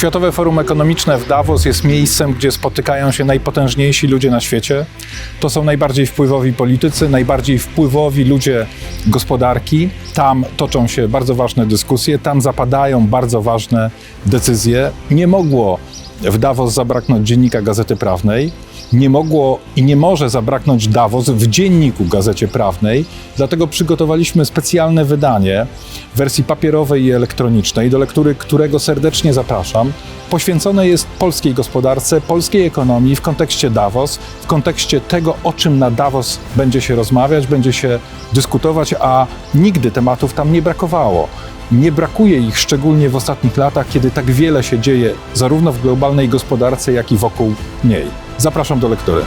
Światowe Forum Ekonomiczne w Davos jest miejscem, gdzie spotykają się najpotężniejsi ludzie na świecie. To są najbardziej wpływowi politycy, najbardziej wpływowi ludzie gospodarki. Tam toczą się bardzo ważne dyskusje, tam zapadają bardzo ważne decyzje. Nie mogło w Davos zabraknąć dziennika Gazety Prawnej. Nie mogło i nie może zabraknąć Davos w dzienniku Gazecie Prawnej, dlatego przygotowaliśmy specjalne wydanie w wersji papierowej i elektronicznej, do lektury którego serdecznie zapraszam. Poświęcone jest polskiej gospodarce, polskiej ekonomii w kontekście Davos, w kontekście tego, o czym na Davos będzie się rozmawiać, będzie się dyskutować, a nigdy tematów tam nie brakowało. Nie brakuje ich szczególnie w ostatnich latach, kiedy tak wiele się dzieje zarówno w globalnej gospodarce, jak i wokół niej. Zapraszam do lektury.